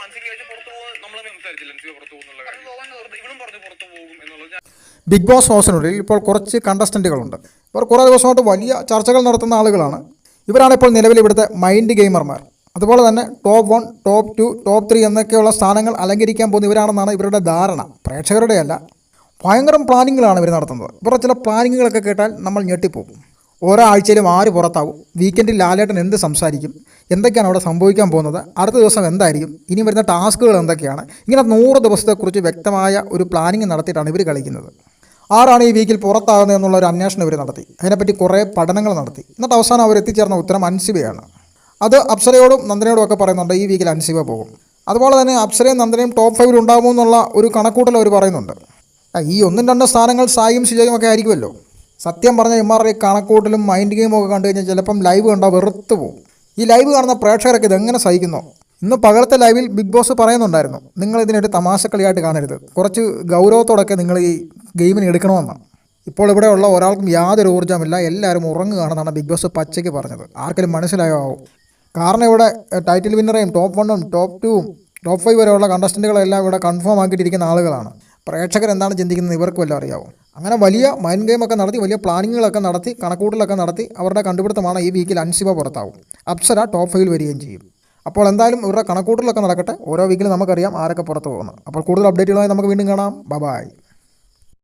പുറത്തു പോകും നമ്മളെ സംസാരിച്ചില്ല അൻസിബ പുറത്തു പോകുന്നുള്ള കാര്യം. ഇവളും പറഞ്ഞു പുറത്തു പോകും എന്നുള്ളത് ബിഗ് ബോസ് ഹൗസിനുള്ളിൽ ഇപ്പോൾ കുറച്ച് കണ്ടസ്റ്റന്റുകളുണ്ട് ഇവർ കുറേ ദിവസമായിട്ട് വലിയ ചർച്ചകൾ നടത്തുന്ന ആളുകളാണ്. ഇവരാണ് ഇപ്പോൾ നിലവിൽ ഇവിടുത്തെ മൈൻഡ് ഗെയിമർമാർ അതുപോലെ തന്നെ top one top two top three എന്നൊക്കെയുള്ള സ്ഥാനങ്ങൾ അലങ്കരിക്കാൻ പോകുന്ന ഇവരാണെന്നാണ് ഇവരുടെ ധാരണ. പ്രേക്ഷകരുടെ അല്ല ഭയങ്കരം പ്ലാനിങ്ങുകളാണ് ഇവർ നടത്തുന്നത്. ഇവരുടെ ചില പ്ലാനിങ്ങുകളൊക്കെ കേട്ടാൽ നമ്മൾ ഞെട്ടിപ്പോകും. ഓരോ ആഴ്ചയിലും ആര് പുറത്താവും? വീക്കെൻഡിൽ ലാലേട്ടൻ എന്ത് സംസാരിക്കും? എന്തൊക്കെയാണ് അവിടെ സംഭവിക്കാൻ പോകുന്നത്? അടുത്ത ദിവസം എന്തായിരിക്കും? ഇനി വരുന്ന ടാസ്കുകൾ എന്തൊക്കെയാണ്? ഇങ്ങനെ നൂറ് ദിവസത്തെക്കുറിച്ച് വ്യക്തമായ ഒരു പ്ലാനിങ് നടത്തിയിട്ടാണ് ഇവർ കളിക്കുന്നത്. ആരാണ് ഈ വീക്കിൽ പുറത്താകുന്നത് എന്നുള്ള ഒരു അന്വേഷണം ഇവർ നടത്തി. അതിനെപ്പറ്റി കുറേ പഠനങ്ങൾ നടത്തി. എന്നിട്ട് അവസാനം അവർ എത്തിച്ചേർന്ന ഉത്തരം അൻസിബയാണ്. അത് അപ്സരയോടും നന്ദനയോടും ഒക്കെ പറയുന്നുണ്ട് ഈ വീക്കിൽ അൻസിബ പോകും. അതുപോലെ തന്നെ അപ്സരയും നന്ദനയും ടോപ്പ് ഫൈവിൽ ഉണ്ടാകുമോ എന്നുള്ള ഒരു കണക്കൂട്ടൽ അവർ പറയുന്നുണ്ട്. ഈ ഒന്നും രണ്ടും സ്ഥാനങ്ങൾ സായും ശിജയും ഒക്കെ ആയിരിക്കുമല്ലോ. സത്യം പറഞ്ഞ ഇമാരുടെ ഐ കണക്കൂട്ടലും മൈൻഡ് ഗെയിമും ഒക്കെ കണ്ടു കഴിഞ്ഞാൽ ചിലപ്പം ലൈവ് കണ്ടാൽ വെറുത്തു പോകും ഈ ലൈവ് കാണുന്ന പ്രേക്ഷകരൊക്കെ ഇതെങ്ങനെ സഹിക്കുന്നു? ഇന്ന് പകലത്തെ ലൈവിൽ ബിഗ് ബോസ് പറയുന്നുണ്ടായിരുന്നു നിങ്ങൾ ഇതിനൊരു തമാശക്കളിയായിട്ട് കാണരുത്. കുറച്ച് ഗൗരവത്തോടൊക്കെ നിങ്ങൾ ഈ ഗെയിമിന് എടുക്കണമെന്നാണ് ഇപ്പോൾ ഇവിടെയുള്ള ഒരാൾക്കും യാതൊരു ഊർജമില്ല എല്ലാവരും ഉറങ്ങുകയാണെന്നാണ് ബിഗ് ബോസ് പച്ചയ്ക്ക് പറഞ്ഞത്. ആർക്കെങ്കിലും മനസ്സിലായോ ആവും? കാരണം ഇവിടെ ടൈറ്റിൽ വിന്നറേയും ടോപ്പ് വണ്ണും ടോപ്പ് ടുവും ടോപ്പ് ഫൈവ് വരെയുള്ള കണ്ടസ്റ്റന്റുകളെല്ലാം ഇവിടെ കൺഫേം ആക്കിയിട്ടിരിക്കുന്ന ആളുകളാണ്. പ്രേക്ഷകർ എന്താണ് ചിന്തിക്കുന്നത്? ഇവർക്ക് വല്ലതും അറിയാവോ? അങ്ങനെ വലിയ മൈൻഡ് ഗെയിമൊക്കെ നടത്തി വലിയ പ്ലാനിങ്ങുകളൊക്കെ നടത്തി കണക്കൂട്ടലൊക്കെ നടത്തി അവരുടെ കണ്ടുപിടുത്തമാണ് ഈ വീക്കിൽ അൻസിബ പുറത്താവും. അപ്സര ടോപ്പ് ഫൈവിൽ വരികയും ചെയ്യും. അപ്പോൾ എന്തായാലും ഇവരുടെ കണക്കൂട്ടലൊക്കെ നടക്കട്ടെ. ഓരോ വീക്കിലും നമുക്കറിയാം ആരൊക്കെ പുറത്ത് പോകുന്നത്. അപ്പോൾ കൂടുതൽ അപ്ഡേറ്റുകളായി നമുക്ക് വീണ്ടും കാണാം. ബൈ